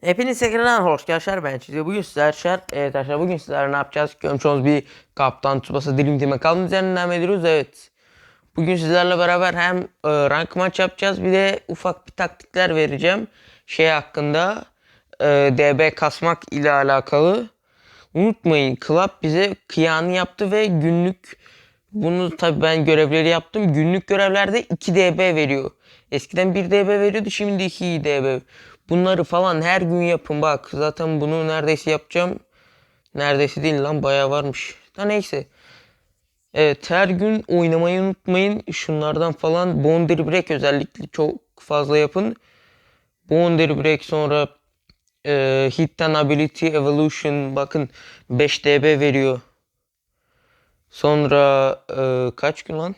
Hepiniz tekrardan hoş geldiniz. Ben Çizi. Bugün sizler şer. Evet arkadaşlar bugün sizler ne yapacağız? Görmüş olduğunuz bir Kaptan Tsubasa Dream Team'e kalın üzerinden ediyoruz. Evet. Bugün sizlerle beraber hem e, rank maç yapacağız bir de ufak bir taktikler vereceğim. Şey hakkında e, DB kasmak ile alakalı. Unutmayın Club bize kıyanı yaptı ve günlük bunu tabi ben görevleri yaptım. Günlük görevlerde 2 DB veriyor. Eskiden 1 DB veriyordu şimdi 2 DB. Bunları falan her gün yapın bak. Zaten bunu neredeyse yapacağım. Neredeyse değil lan bayağı varmış. Da neyse. Evet her gün oynamayı unutmayın. Şunlardan falan Boundary Break özellikle çok fazla yapın. Boundary Break sonra e, Hitten Ability Evolution bakın 5 DB veriyor. Sonra e, kaç gün lan?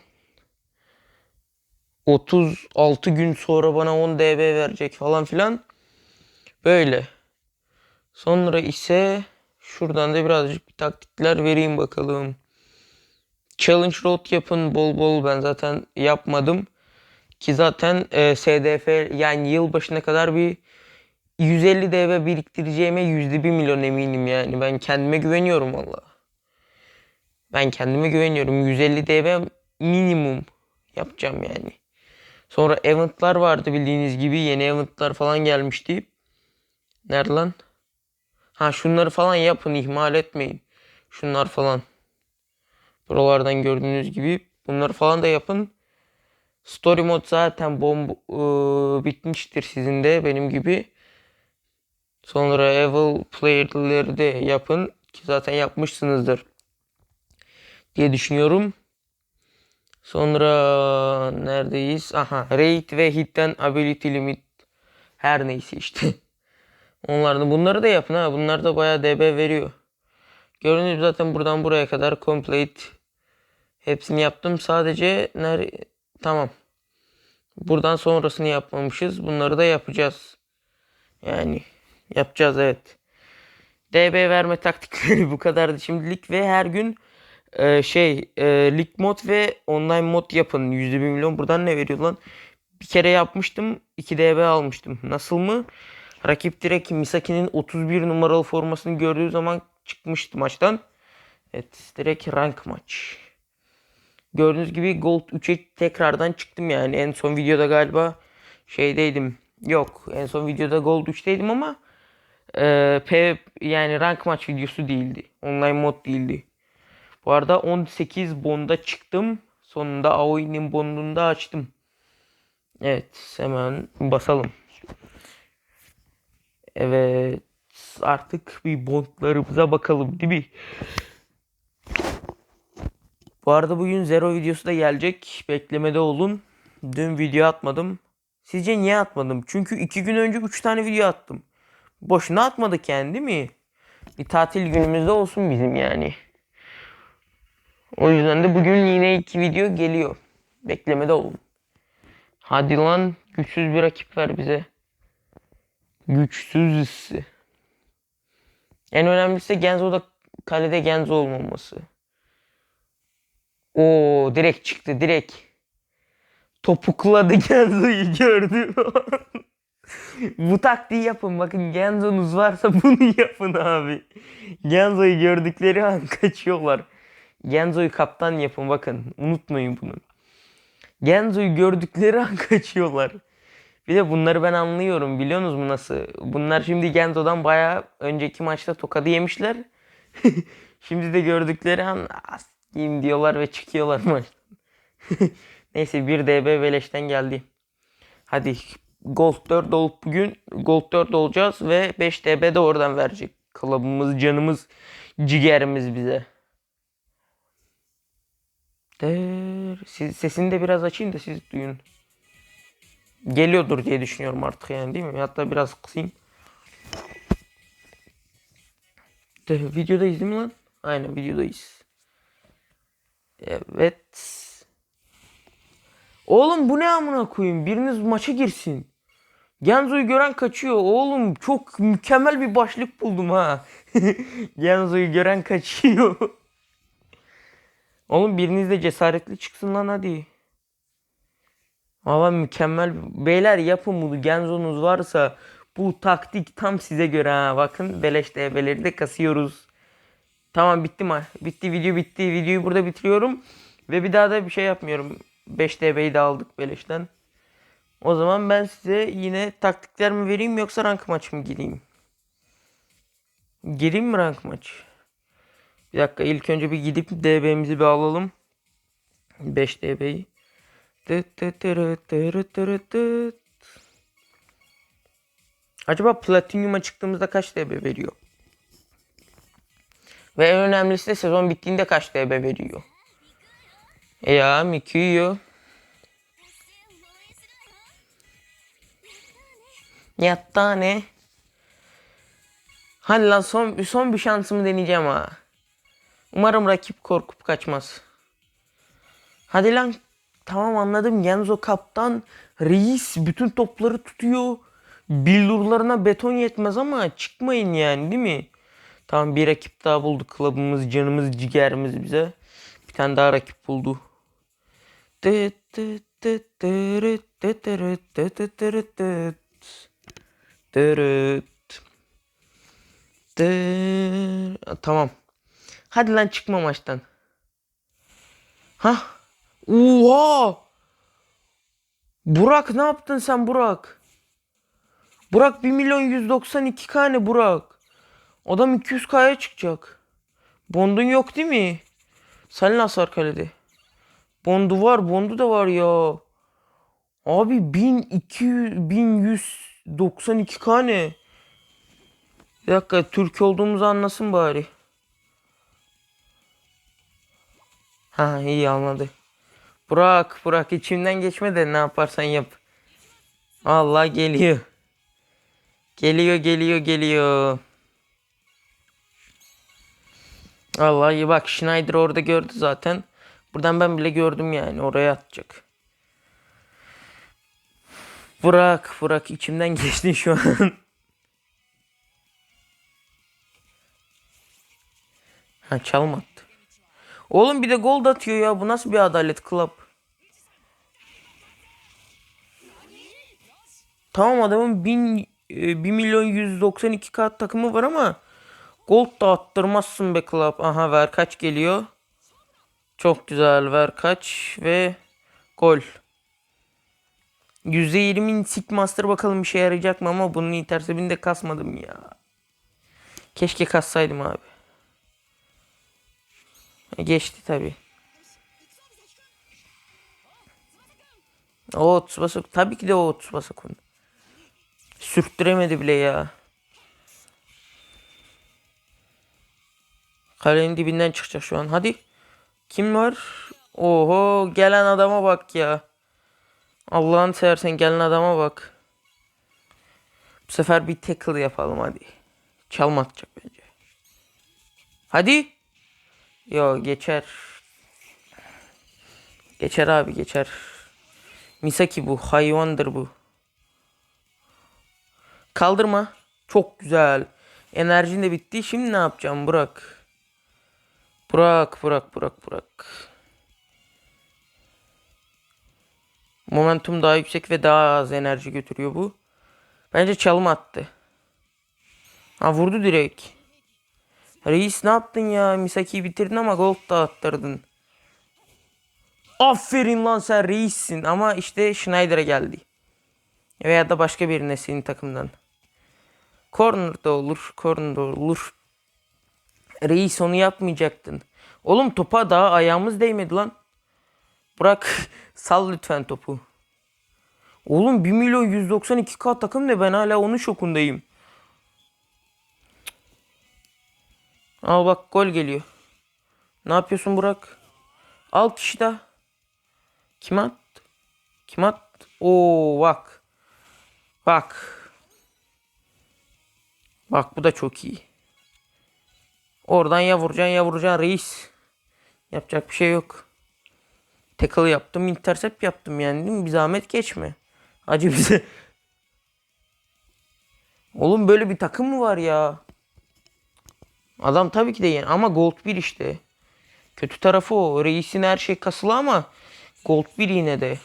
36 gün sonra bana 10 DB verecek falan filan. Böyle. Sonra ise şuradan da birazcık bir taktikler vereyim bakalım. Challenge Road yapın bol bol ben zaten yapmadım. Ki zaten e, SDF yani yıl başına kadar bir 150 DB biriktireceğime %1 milyon eminim yani. Ben kendime güveniyorum valla. Ben kendime güveniyorum. 150 DB minimum yapacağım yani. Sonra eventlar vardı bildiğiniz gibi. Yeni eventlar falan gelmişti. Nerede lan? Ha şunları falan yapın ihmal etmeyin. Şunlar falan. Buralardan gördüğünüz gibi bunları falan da yapın. Story mod zaten bomb ıı, bitmiştir sizin de benim gibi. Sonra Evil player'ları da yapın ki zaten yapmışsınızdır diye düşünüyorum. Sonra neredeyiz? Aha rate ve hitten ability limit her neyse işte. Onlar da bunları da yapın ha. Bunlar da bayağı DB veriyor. Gördüğünüz zaten buradan buraya kadar complete hepsini yaptım. Sadece nere tamam. Buradan sonrasını yapmamışız. Bunları da yapacağız. Yani yapacağız evet. DB verme taktikleri bu kadardı şimdilik ve her gün e, şey e, lig mod ve online mod yapın. %1 milyon buradan ne veriyor lan? Bir kere yapmıştım. 2 DB almıştım. Nasıl mı? Rakip direkt Misaki'nin 31 numaralı formasını gördüğü zaman çıkmıştı maçtan. Evet direkt rank maç. Gördüğünüz gibi Gold 3'e tekrardan çıktım yani. En son videoda galiba şeydeydim. Yok en son videoda Gold 3'teydim ama e, P yani rank maç videosu değildi. Online mod değildi. Bu arada 18 bonda çıktım. Sonunda Aoi'nin bondunu da açtım. Evet hemen basalım. Evet artık bir bondlarımıza bakalım değil mi? Bu arada bugün Zero videosu da gelecek. Beklemede olun. Dün video atmadım. Sizce niye atmadım? Çünkü iki gün önce 3 tane video attım. Boşuna atmadık yani değil mi? Bir tatil günümüzde olsun bizim yani. O yüzden de bugün yine iki video geliyor. Beklemede olun. Hadi lan güçsüz bir rakip ver bize. Güçsüz. En önemlisi Genzo'da kalede Genzo olmaması. O direkt çıktı direkt. Topukladı Genzo'yu gördü. Bu taktiği yapın. Bakın Genzo'nuz varsa bunu yapın abi. Genzo'yu gördükleri an kaçıyorlar. Genzo'yu kaptan yapın bakın. Unutmayın bunu. Genzo'yu gördükleri an kaçıyorlar. Bir de bunları ben anlıyorum. Biliyorsunuz mu nasıl? Bunlar şimdi Genzo'dan bayağı önceki maçta tokadı yemişler. şimdi de gördükleri an asayım diyorlar ve çıkıyorlar maçtan. Neyse 1 DB Veleş'ten geldi. Hadi Gold 4 olup bugün Gold 4 olacağız ve 5 DB de oradan verecek. Kalabımız, canımız, ciğerimiz bize. Der. Siz, sesini de biraz açayım da siz duyun. Geliyordur diye düşünüyorum artık yani değil mi? Hatta biraz kısayım. De, videodayız değil mi lan? Aynen videodayız. Evet. Oğlum bu ne amına koyayım? Biriniz maça girsin. Genzo'yu gören kaçıyor. Oğlum çok mükemmel bir başlık buldum ha. Genzo'yu gören kaçıyor. Oğlum biriniz de cesaretli çıksın lan hadi. Valla mükemmel. Beyler yapın bunu. Genzo'nuz varsa Bu taktik tam size göre ha. Bakın beleş DB'leri de kasıyoruz. Tamam bitti mi? Bitti video bitti. Videoyu burada bitiriyorum. Ve bir daha da bir şey yapmıyorum. 5 DB'yi de aldık beleşten. O zaman ben size yine taktikler mi vereyim yoksa rank maç mı gireyim? Gireyim mi rank maç? Bir dakika ilk önce bir gidip DB'mizi bir alalım. 5 DB'yi. Acaba Platinum'a çıktığımızda kaç DB veriyor? Ve en önemlisi de sezon bittiğinde kaç DB veriyor? E ya Mikiyo. Yatta ne? Hadi lan son, son bir şansımı deneyeceğim ha. Umarım rakip korkup kaçmaz. Hadi lan. Tamam anladım. Genzo kaptan. Reis bütün topları tutuyor. Billurlarına beton yetmez ama çıkmayın yani değil mi? Tamam bir rakip daha bulduk. Klubumuz, canımız, ciğerimiz bize. Bir tane daha rakip buldu. Tamam. Hadi lan çıkma maçtan. Hah. Oha. Burak ne yaptın sen Burak? Burak 1 milyon 192 k ne Burak? Adam 200k'ya çıkacak. Bondun yok değil mi? Sen nasıl kalede? Bondu var, bondu da var ya. Abi 1200 1192k ne? Bir dakika Türk olduğumuzu anlasın bari. Ha iyi anladı. Burak Burak içimden geçme de ne yaparsan yap. Allah geliyor. Geliyor geliyor geliyor. Vallahi bak Schneider orada gördü zaten. Buradan ben bile gördüm yani oraya atacak. Burak Burak içimden geçti şu an. ha çalım attı. Oğlum bir de gol atıyor ya. Bu nasıl bir adalet club? Tamam adamın 1000 1 milyon 192 kat takımı var ama gold da attırmazsın be club. Aha ver kaç geliyor. Çok güzel ver kaç ve gol. %20'in Sigmaster bakalım bir şey yarayacak mı ama bunun intersebini de kasmadım ya. Keşke kassaydım abi. Geçti tabi. O Tsubasa tabii ki de o Tsubasa Kun. Sürttüremedi bile ya. Kalenin dibinden çıkacak şu an. Hadi. Kim var? Oho gelen adama bak ya. Allah'ını seversen gelen adama bak. Bu sefer bir tackle yapalım hadi. Çalma atacak bence. Hadi. Yo geçer. Geçer abi geçer. Misaki bu. Hayvandır bu. Kaldırma. Çok güzel. Enerjin de bitti. Şimdi ne yapacağım? Bırak. Bırak, bırak, bırak, bırak. Momentum daha yüksek ve daha az enerji götürüyor bu. Bence çalım attı. Ha vurdu direkt. Reis ne yaptın ya? Misaki'yi bitirdin ama gold da attırdın. Aferin lan sen reissin ama işte Schneider'a geldi. Veya da başka birine senin takımdan. Corner'da olur, corner'da olur. Reis onu yapmayacaktın. Oğlum topa daha ayağımız değmedi lan. Bırak sal lütfen topu. Oğlum 1 milyon 192k takım ne ben hala onun şokundayım. Al bak gol geliyor. Ne yapıyorsun Burak? Al kişi daha. Kim at? Kim at? Oo bak. Bak. Bak bu da çok iyi. Oradan ya vuracaksın ya vuracaksın reis. Yapacak bir şey yok. Tackle yaptım, intercept yaptım yani değil mi? Bir zahmet geçme. Acı bize. Oğlum böyle bir takım mı var ya? Adam tabii ki de yani ama gold 1 işte. Kötü tarafı o. Reisin her şey kasılı ama gold 1 yine de.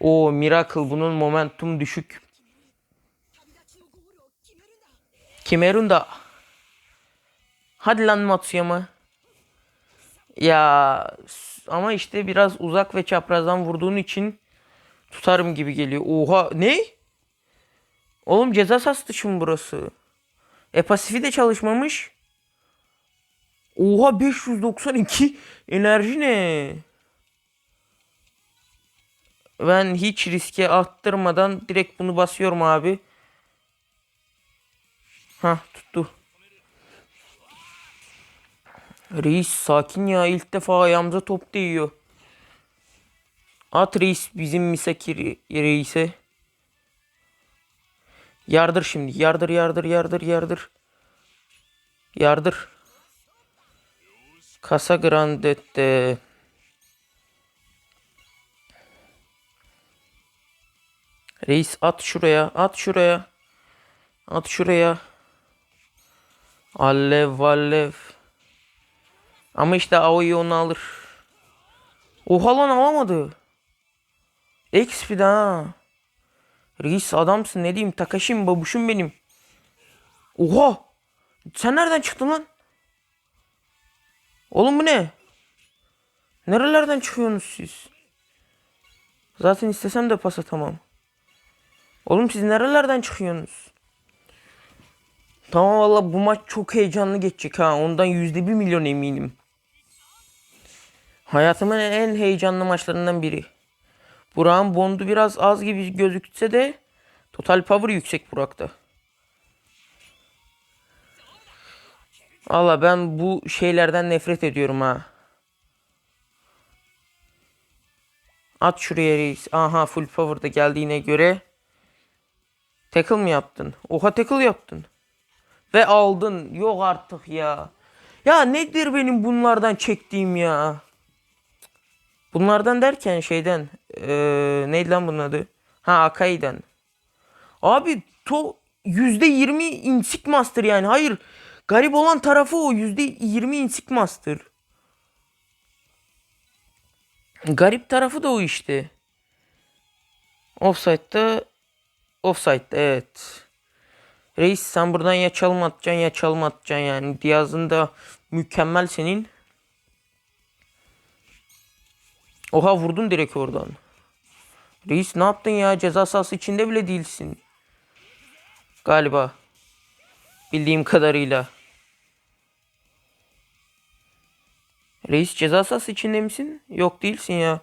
O miracle bunun momentum düşük. Kimerun da. Hadi lan Matsuyama. Ya ama işte biraz uzak ve çaprazdan vurduğun için tutarım gibi geliyor. Oha ne? Oğlum ceza sahası dışı mı burası? E pasifi de çalışmamış. Oha 592 enerji ne? Ben hiç riske attırmadan direkt bunu basıyorum abi. Ha tuttu. Reis sakin ya ilk defa ayağımıza top değiyor. At reis bizim Misaki re- reise. Yardır şimdi. Yardır yardır yardır yardır. Yardır. Casa Grande'de. Reis at şuraya. At şuraya. At şuraya. Alev alev. Ama işte Aoi onu alır. Oha lan alamadı. XP ha. Reis adamsın ne diyeyim Takashi'm babuşum benim. Oha. Sen nereden çıktın lan? Oğlum bu ne? Nerelerden çıkıyorsunuz siz? Zaten istesem de pas atamam. Oğlum siz nerelerden çıkıyorsunuz? Tamam valla bu maç çok heyecanlı geçecek ha. Ondan yüzde bir milyon eminim. Hayatımın en heyecanlı maçlarından biri. Burak'ın bondu biraz az gibi gözükse de total power yüksek Burak'ta. Valla ben bu şeylerden nefret ediyorum ha. At şuraya reis. Aha full power'da geldiğine göre. Tackle mı yaptın? Oha tackle yaptın. Ve aldın. Yok artık ya. Ya nedir benim bunlardan çektiğim ya? Bunlardan derken şeyden. Eee neydi lan bunun adı? Ha Akai'den. Abi to %20 insik master yani. Hayır. Garip olan tarafı o. %20 insik master. Garip tarafı da o işte. Offside'da Offside'da evet. Reis sen buradan ya çalım atacaksın ya çalım atacaksın yani. Diaz'ın da mükemmel senin. Oha vurdun direkt oradan. Reis ne yaptın ya? Ceza sahası içinde bile değilsin. Galiba. Bildiğim kadarıyla. Reis ceza sahası içinde misin? Yok değilsin ya.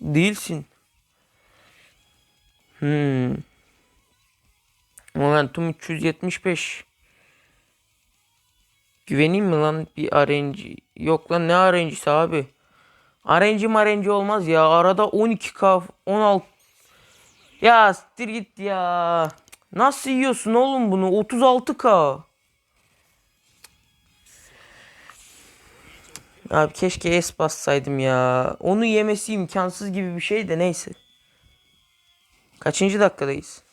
Değilsin. Hmm. Momentum 375. Güveneyim mi lan bir RNG? Yok lan ne RNG'si abi? RNG marenci olmaz ya. Arada 12k 16 Ya siktir git ya. Nasıl yiyorsun oğlum bunu? 36k. Abi keşke S bassaydım ya. Onu yemesi imkansız gibi bir şey de neyse. Kaçıncı dakikadayız?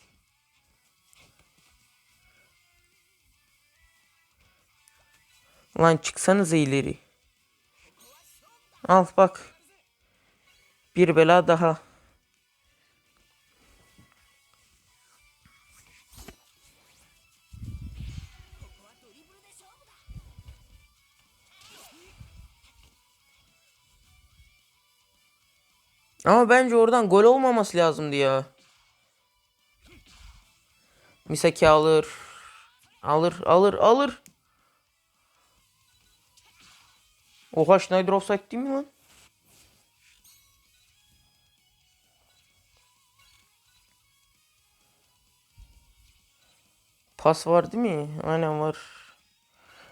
Lan çıksanıza ileri. Al bak. Bir bela daha. Ama bence oradan gol olmaması lazımdı ya. Misaki alır. Alır, alır, alır. Oha Schneider offside değil mi lan? Pas var değil mi? Aynen var.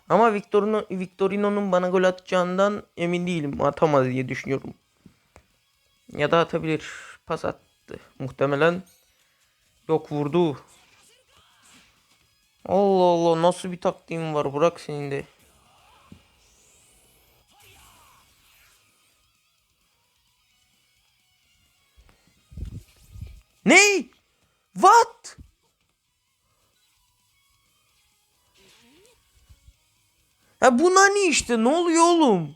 Ama Victorino, Victorino'nun bana gol atacağından emin değilim. Atamaz diye düşünüyorum. Ya da atabilir. Pas attı. Muhtemelen. Yok vurdu. Allah Allah nasıl bir taktiğim var bırak senin de. What? Ha bu nani işte ne oluyor oğlum?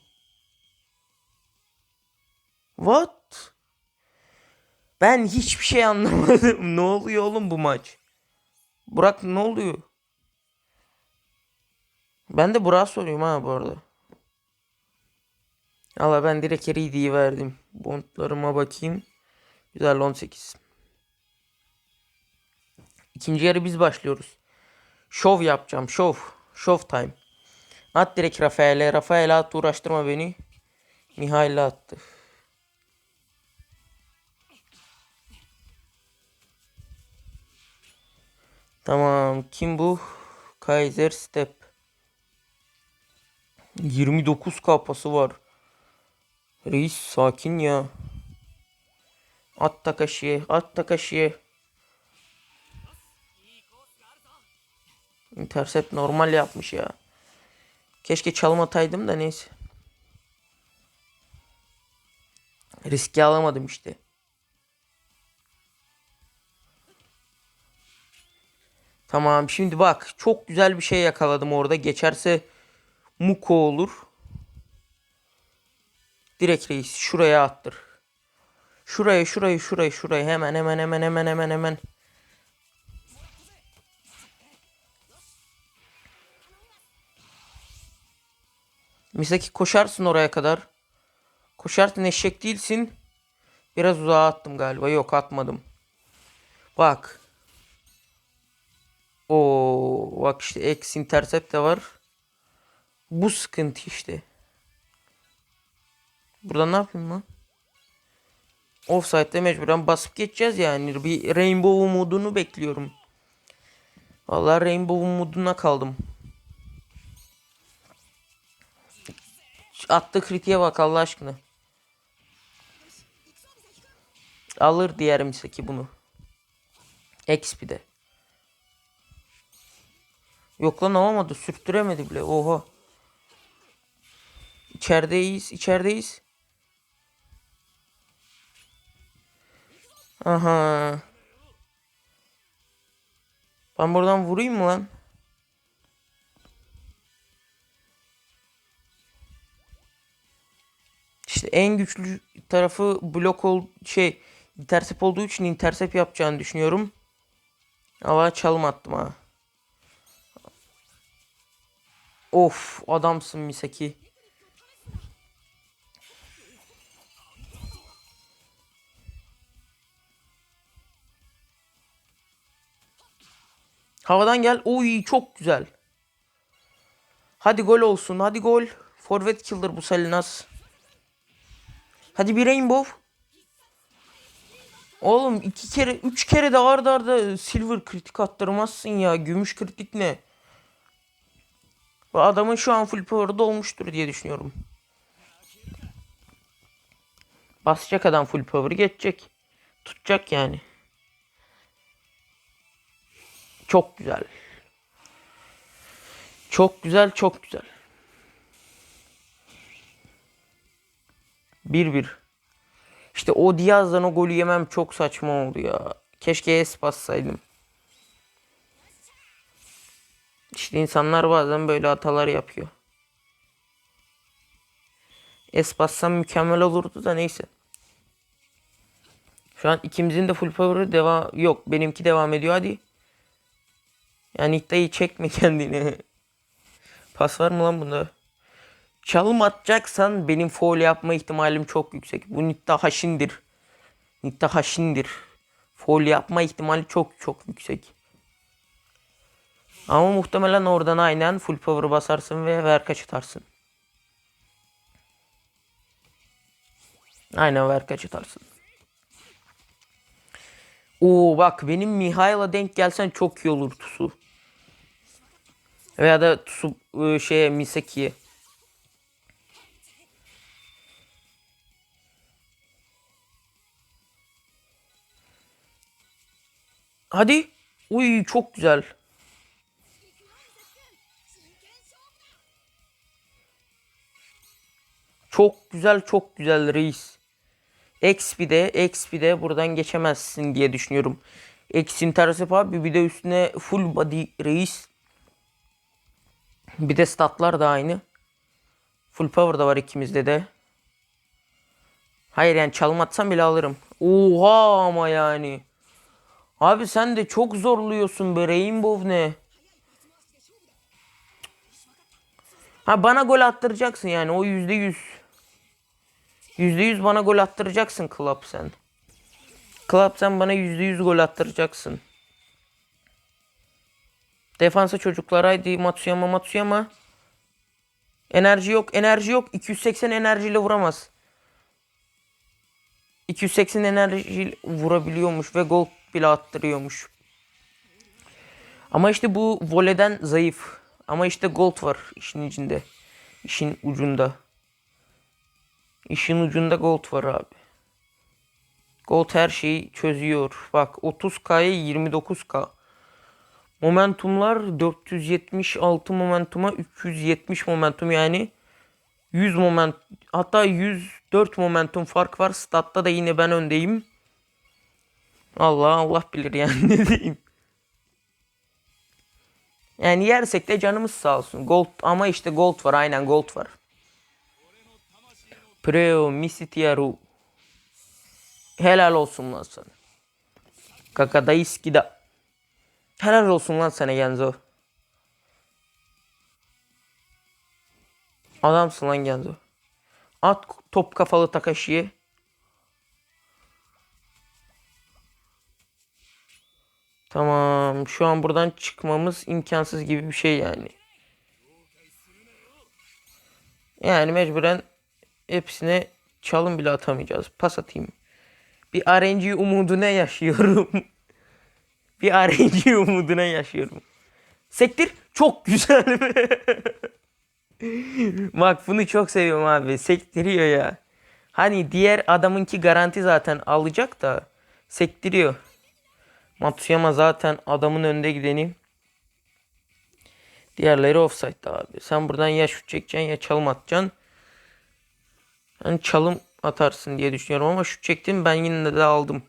What? Ben hiçbir şey anlamadım. ne oluyor oğlum bu maç? Burak ne oluyor? Ben de Burak'a soruyorum ha bu arada. Allah ben direkt Eridi'yi verdim. Bondlarıma bakayım. Güzel 18. İkinci yarı biz başlıyoruz. Şov yapacağım. Şov. Şov time. At direkt Rafael'e. Rafael'e at uğraştırma beni. Mihail'e attı. Tamam. Kim bu? Kaiser Step. 29 kapası var. Reis sakin ya. At Takashi'ye. At Takashi'ye. Intercept normal yapmış ya. Keşke çalım ataydım da neyse. Riski alamadım işte. Tamam şimdi bak çok güzel bir şey yakaladım orada. Geçerse Muko olur. Direkt reis şuraya attır. Şuraya şurayı şurayı şurayı hemen hemen hemen hemen hemen hemen. Misaki koşarsın oraya kadar. Koşarsın eşek değilsin. Biraz uzağa attım galiba. Yok atmadım. Bak. O bak işte X intercept de var. Bu sıkıntı işte. Burada ne yapayım lan? Offside'de mecburen basıp geçeceğiz yani. Bir Rainbow modunu bekliyorum. Vallahi Rainbow moduna kaldım. Şu Attığı kritiğe bak Allah aşkına. Alır diğer misaki bunu. XP'de. Yok lan alamadı. Sürttüremedi bile. Oha. İçerideyiz. içerideyiz. Aha. Ben buradan vurayım mı lan? En güçlü tarafı blok ol şey intersep olduğu için intersep yapacağını düşünüyorum. Ama çalım attım ha. Of adamsın Misaki. Havadan gel. Oy çok güzel. Hadi gol olsun. Hadi gol. Forvet killer bu Salinas. Hadi bir rainbow. Oğlum iki kere, üç kere de arda arda silver kritik attırmazsın ya. Gümüş kritik ne? Bu adamın şu an full power'da olmuştur diye düşünüyorum. Basacak adam full power geçecek. Tutacak yani. Çok güzel. Çok güzel, çok güzel. 1-1. İşte o Diaz'dan o golü yemem çok saçma oldu ya. Keşke es bassaydım. İşte insanlar bazen böyle hatalar yapıyor. Es bassam mükemmel olurdu da neyse. Şu an ikimizin de full power'ı devam yok. Benimki devam ediyor hadi. Yani iddiayı çekme kendini. Pas var mı lan bunda? Çalım atacaksan benim foul yapma ihtimalim çok yüksek. Bu Nitta Haşin'dir. Nitta Haşin'dir. Foul yapma ihtimali çok çok yüksek. Ama muhtemelen oradan aynen full power basarsın ve ver kaçıtarsın. Aynen ver kaçıtarsın. Oo bak benim Mihail'a denk gelsen çok iyi olur Tusu. Veya da Tusu ıı, şeye Hadi. Uy çok güzel. Çok güzel çok güzel reis. XP'de XP'de buradan geçemezsin diye düşünüyorum. X Intercept abi bir de üstüne full body reis. Bir de statlar da aynı. Full power da var ikimizde de. Hayır yani çalım atsam bile alırım. Oha ama yani. Abi sen de çok zorluyorsun be Rainbow ne? Ha bana gol attıracaksın yani o yüzde yüz. Yüzde yüz bana gol attıracaksın Club sen. Club sen bana yüzde yüz gol attıracaksın. Defansa çocuklar haydi Matsuyama Matsuyama. Enerji yok enerji yok. 280 enerjiyle vuramaz. 280 enerji vurabiliyormuş ve gol bile attırıyormuş. Ama işte bu voleyden zayıf. Ama işte gold var işin içinde. İşin ucunda. İşin ucunda gold var abi. Gold her şeyi çözüyor. Bak 30K'ya 29K. Momentumlar 476 momentuma 370 momentum yani 100 moment hatta 104 momentum fark var. Statta da yine ben öndeyim. Allah Allah bilir yani ne diyeyim. Yani yersek de canımız sağ olsun. Gold ama işte gold var aynen gold var. Preo Misitiaru. Helal olsun lan sana. Kakadaiski da. Helal olsun lan sana Genzo. Adamsın lan Genzo. At top kafalı Takashi'ye. Tamam. Şu an buradan çıkmamız imkansız gibi bir şey yani. Yani mecburen hepsine çalım bile atamayacağız. Pas atayım. Bir RNG umuduna yaşıyorum. bir RNG umuduna yaşıyorum. Sektir. Çok güzel. Bak bunu çok seviyorum abi. Sektiriyor ya. Hani diğer adamınki garanti zaten alacak da sektiriyor. Matsuyama zaten adamın önünde gideni. Diğerleri offside'da abi. Sen buradan ya şut çekeceksin ya çalım atacaksın. Hani çalım atarsın diye düşünüyorum ama şut çektim ben yine de aldım.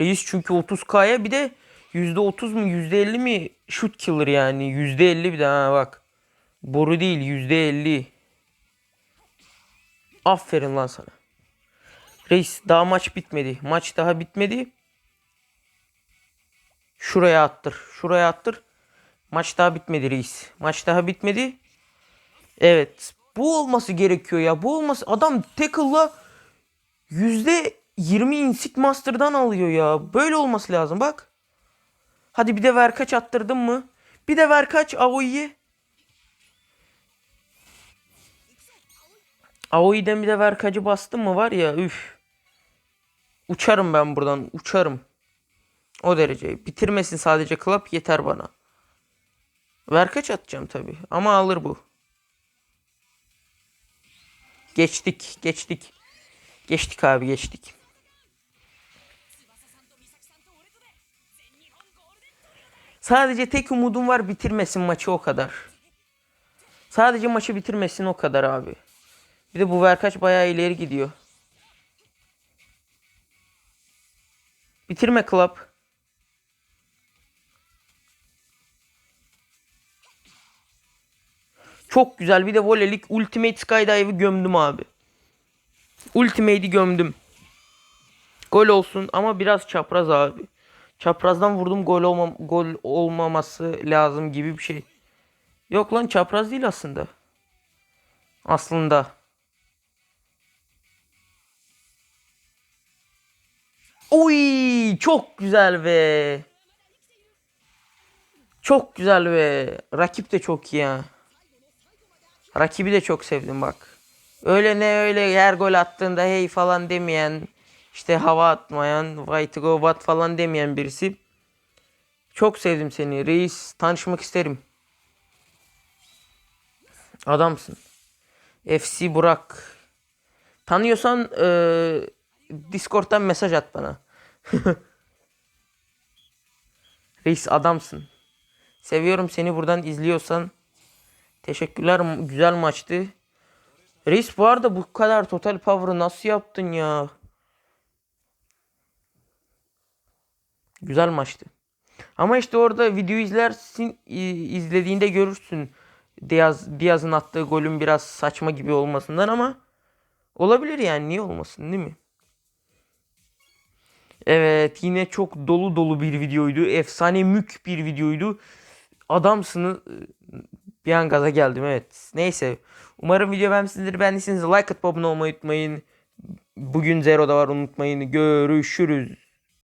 Reis çünkü 30K'ya bir de %30 mu %50 mi şut killer yani. %50 bir de ha bak. Boru değil %50. Aferin lan sana. Reis daha maç bitmedi. Maç daha bitmedi. Şuraya attır. Şuraya attır. Maç daha bitmedi reis. Maç daha bitmedi. Evet. Bu olması gerekiyor ya. Bu olması. Adam tackle'la %20 insik master'dan alıyor ya. Böyle olması lazım bak. Hadi bir de ver kaç attırdın mı? Bir de ver kaç Aoi'ye. Aoi'den bir de ver kaçı bastın mı var ya üf. Uçarım ben buradan uçarım. O derece. Bitirmesin sadece club yeter bana. Ver kaç atacağım tabi. Ama alır bu. Geçtik. Geçtik. Geçtik abi geçtik. Sadece tek umudum var bitirmesin maçı o kadar. Sadece maçı bitirmesin o kadar abi. Bir de bu Verkaç bayağı ileri gidiyor. Bitirme club. Çok güzel. Bir de volelik Ultimate Skydive'ı gömdüm abi. Ultimate'i gömdüm. Gol olsun ama biraz çapraz abi. Çaprazdan vurdum gol olmam gol olmaması lazım gibi bir şey. Yok lan çapraz değil aslında. Aslında. Oy çok güzel be. Çok güzel be. Rakip de çok iyi ya. Rakibi de çok sevdim bak. Öyle ne öyle her gol attığında hey falan demeyen işte hava atmayan white go what falan demeyen birisi. Çok sevdim seni reis tanışmak isterim. Adamsın. FC Burak. Tanıyorsan e, Discord'dan mesaj at bana. reis adamsın. Seviyorum seni buradan izliyorsan. Teşekkürler. Güzel maçtı. Reis bu arada bu kadar total power'ı nasıl yaptın ya? Güzel maçtı. Ama işte orada video izlersin izlediğinde görürsün Diaz, Diaz'ın attığı golün biraz saçma gibi olmasından ama olabilir yani niye olmasın değil mi? Evet yine çok dolu dolu bir videoydu. Efsane mük bir videoydu. Adamsını Bir an gaza geldim evet. Neyse. Umarım video beğenmişsinizdir. Beğendiyseniz like atıp abone olmayı unutmayın. Bugün Zero'da var unutmayın. Görüşürüz.